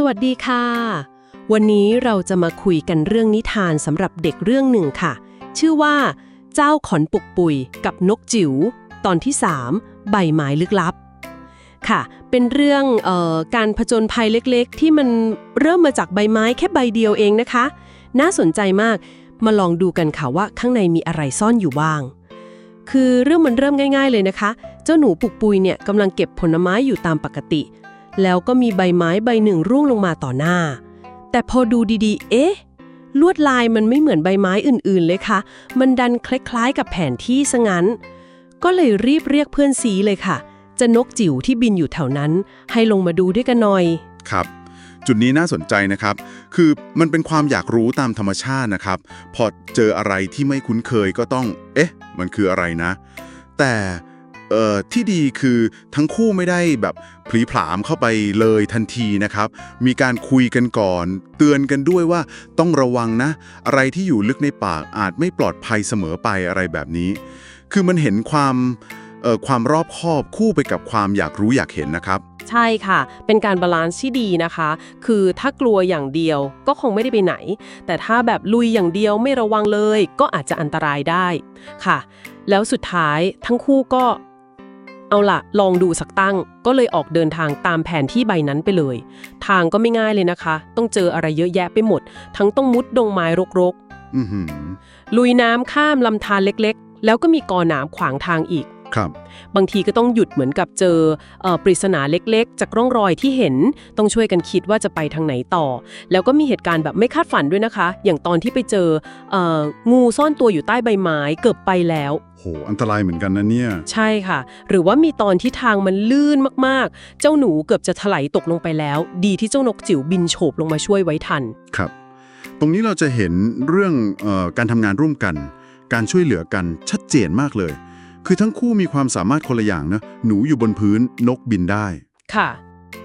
สวัสดีค่ะ วันนี้เราจะมาคุยกันเรื่องนิทานสำหรับเด็กเรื่องหนึ่งค่ะ ชื่อว่า เจ้าขอนปุกปุยกับนกจิ๋วตอนที่ 3 ใบไม้ลึกลับ ค่ะ เป็นเรื่องเออการผจญภัยเล็กๆ ที่มันเริ่มมาจากใบไม้แค่ใบเดียวเองนะคะ น่าสนใจมากมาลองดูกันค่ะว่าข้างในมีอะไรซ่อนอยู่บ้าง คือเรื่องมันเริ่มง่าย ๆเลยนะคะ เจ้าหนูปุกปุยเนี่ยกำลังเก็บผลไม้อยู่ตามปกติ แล้วก็มีใบไม้ใบหนึ่งร่วงลงมาต่อหน้า แต่พอดูดีๆ เอ๊ะ ลวดลายมันไม่เหมือนใบไม้อื่นๆเลยค่ะ มันดันคล้ายๆกับแผนที่ซะงั้น ก็เลยรีบเรียกเพื่อนซีเลยค่ะ จะนกจิ๋วที่บินอยู่แถวนั้น ให้ลงมาดูด้วยกันหน่อย ครับ จุดนี้น่าสนใจนะครับ คือมันเป็นความอยากรู้ตามธรรมชาตินะครับ พอเจออะไรที่ไม่คุ้นเคยก็ต้อง เอ๊ะ มันคืออะไรนะ แต่ เอ่อที่ดีคือทั้งคู่ไม่ได้แบบผลีผลามเข้าไปเลยทันทีนะครับ มีการคุยกันก่อน เตือนกันด้วยว่าต้องระวังนะ อะไรที่อยู่ลึกในปากอาจไม่ปลอดภัยเสมอไปอะไรแบบนี้ คือมันเห็นความเอ่อความรอบคอบคู่ไปกับความอยากรู้อยากเห็นนะครับ ใช่ค่ะ เป็นการบาลานซ์ที่ดีนะคะ คือถ้ากลัวอย่างเดียวก็คงไม่ได้ไปไหน แต่ถ้าแบบลุยอย่างเดียวไม่ระวังเลย ก็อาจจะอันตรายได้ค่ะ แล้วสุดท้ายทั้งคู่ก็ เอาล่ะลองดูสักตั้ง ก็เลยออกเดินทางตามแผนที่ใบนั้นไปเลย ทางก็ไม่ง่ายเลยนะคะ ต้องเจออะไรเยอะแยะไปหมด ทั้งต้องมุดดงไม้รกอือหือๆลุยน้ำข้ามลำธารเล็กๆ แล้วก็มีกอหนามขวางทางอีก ครับ บางทีก็ต้องหยุดเหมือนกับเจอเอ่อปริศนาเล็กๆ จากร่องรอยที่เห็นต้องช่วยกันคิดว่าจะไปทางไหนต่อ แล้วก็มีเหตุการณ์แบบไม่คาดฝันด้วยนะคะ อย่างตอนที่ไปเจอเอ่องูซ่อนตัวอยู่ใต้ใบไม้เกือบไปแล้วโหอันตรายเหมือนกันนะเนี่ย ใช่ค่ะ หรือว่ามีตอนที่ทางมันลื่นมากๆ เจ้าหนูเกือบจะถลายตกลงไปแล้ว ดีที่เจ้านกจิ๋วบินโฉบลงมาช่วยไว้ทัน ครับ ตรงนี้เราจะเห็นเรื่องเออการทำงานร่วมกัน การช่วยเหลือกันชัดเจนมากเลย คือทั้งคู่มีความสามารถคนละอย่างนะ หนูอยู่บนพื้นนกบินได้ ค่ะ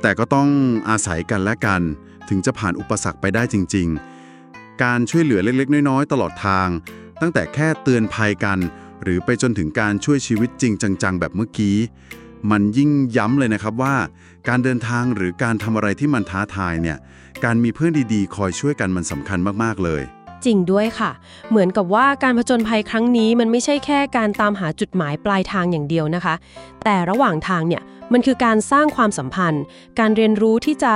แต่ก็ต้องอาศัยกันและกัน ถึงจะผ่านอุปสรรคไปได้จริง ๆ การช่วยเหลือเล็กๆ น้อยๆ ตลอดทาง ตั้งแต่แค่เตือนภัยกัน หรือไปจนถึงการช่วยชีวิตจริงจังๆ แบบเมื่อกี้ มันยิ่งย้ำเลยนะครับว่า การเดินทางหรือการทำอะไรที่มันท้าทายเนี่ย การมีเพื่อนดีๆ คอยช่วยกันมันสำคัญมากๆเลย จริงด้วยค่ะ เหมือนกับว่าการผจญภัยครั้งนี้มันไม่ใช่แค่การตามหาจุดหมายปลายทางอย่างเดียวนะคะ แต่ระหว่างทางเนี่ยมันคือการสร้างความสัมพันธ์ การเรียนรู้ที่จะ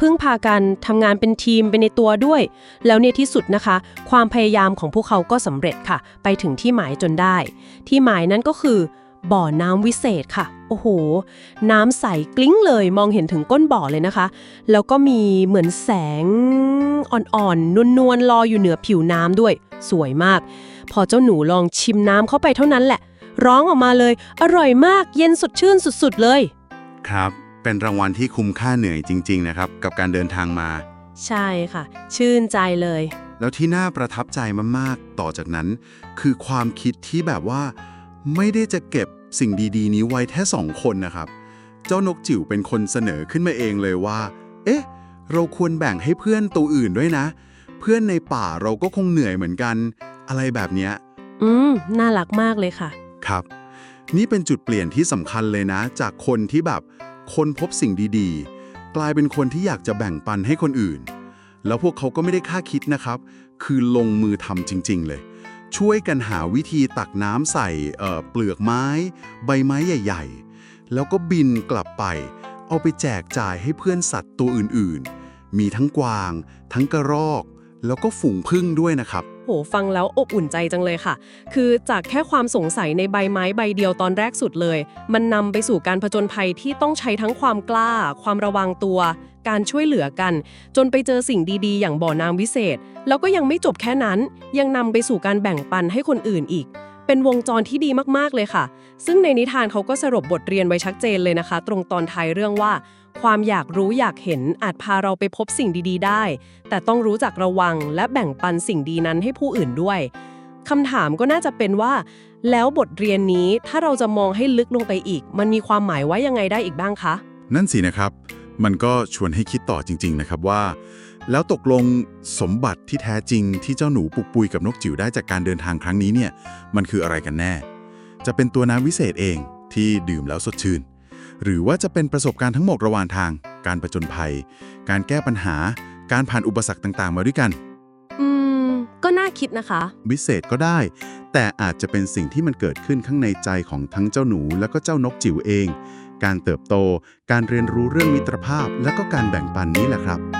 พึ่งพากันทำงานเป็นทีมไปในตัวด้วย แล้วในที่สุดนะคะ ความพยายามของพวกเขาก็สำเร็จค่ะ ไปถึงที่หมายจนได้ ที่หมายนั้นก็คือ บ่อน้ำวิเศษค่ะ โอ้โห น้ำใสกลิ้งเลยมองเห็นถึงก้นบ่อเลยนะคะ แล้วก็มีเหมือนแสงอ่อนๆนวลๆลอยอยู่เหนือผิวน้ำด้วย สวยมาก พอเจ้าหนูลองชิมน้ำเข้าไปเท่านั้นแหละ ร้องออกมาเลย อร่อยมากเย็นสดชื่นสุดๆเลย ครับ เป็นรางวัลที่คุ้มค่าเหนื่อยจริง ๆ นะครับ กับการเดินทางมา ใช่ค่ะ ชื่นใจเลย แล้วที่น่าประทับใจมากๆ ต่อจากนั้น คือความคิดที่แบบว่า ไม่ได้จะเก็บสิ่งดีๆ นี้ไว้แค่สองคนนะครับ เจ้านกจิ๋วเป็นคนเสนอขึ้นมาเองเลยว่า เอ๊ะ เราควรแบ่งให้เพื่อนตัวอื่นด้วยนะ เพื่อนในป่าเราก็คงเหนื่อยเหมือนกัน อะไรแบบเนี้ย อืม น่ารักมากเลยค่ะ ครับ นี่เป็นจุดเปลี่ยนที่สำคัญเลยนะ จากคนที่แบบ คนพบสิ่งดีๆ กลายเป็นคนที่อยากจะแบ่งปันให้คนอื่น แล้วพวกเขาก็ไม่ได้คาดคิดนะครับ คือลงมือทำจริง ๆ เลย ช่วยกันหาวิธีตักน้ำใส่เเปลือกไม้ ใบไม้ใหญ่ ๆ แล้วก็บินกลับไป เอาไปแจกจ่ายให้เพื่อนสัตว์ตัวอื่นๆ มีทั้งกวาง ทั้งกระรอก แล้วก็ฝูงผึ้งด้วยนะครับ หฟังแล้วอบอุ่นใจจังเลยค่ะ คือจากแค่ความสงสัยในใบไม้ใบเดียวตอนแรกสุดเลย มันนำไปสู่การผจญภัยที่ต้องใช้ทั้งความกล้า ความระวังตัว การช่วยเหลือกัน จนไปเจอสิ่งดีๆ อย่างบ่อน้ำวิเศษ แล้วก็ยังไม่จบแค่นั้น ยังนำไปสู่การแบ่งปันให้คนอื่นอีกเป็นวงจรที่ดีมาก ๆ เลยค่ะ ซึ่งในนิทานเขาก็สรุปบทเรียนไว้ชัดเจนเลยนะคะ ตรงตอนท้ายเรื่องว่า ความอยากรู้อยากเห็นอาจพาเราไปพบสิ่งดีๆ ได้ แต่ต้องรู้จักระวังและแบ่งปันสิ่งดีนั้นให้ผู้อื่นด้วยคำถามก็น่าจะเป็นว่า แล้วบทเรียนนี้ถ้าเราจะมองให้ลึกลงไปอีก มันมีความหมายว่ายังไงได้อีกบ้างคะ นั่นสินะครับ มันก็ชวนให้คิดต่อจริง ๆ นะครับว่า แล้วตกลงสมบัติที่แท้จริงที่เจ้าหนูปุกปุยกับนกจิ๋วได้จากการเดินทางครั้งนี้เนี่ย มันคืออะไรกันแน่ จะเป็นตัวน้ำวิเศษเองที่ดื่มแล้วสดชื่น หรือว่าจะเป็นประสบการณ์ทั้งหมดระหว่างทาง การประจนภัย การแก้ปัญหา การผ่านอุปสรรคต่างๆ มาด้วยกัน อืม ก็น่าคิดนะคะ วิเศษก็ได้ แต่อาจจะเป็นสิ่งที่มันเกิดขึ้นข้างในใจของทั้งเจ้าหนู แล้วก็เจ้านกจิ๋วเอง การเติบโต การเรียนรู้เรื่องมิตรภาพ แล้วก็การแบ่งปันนี้แหละครับ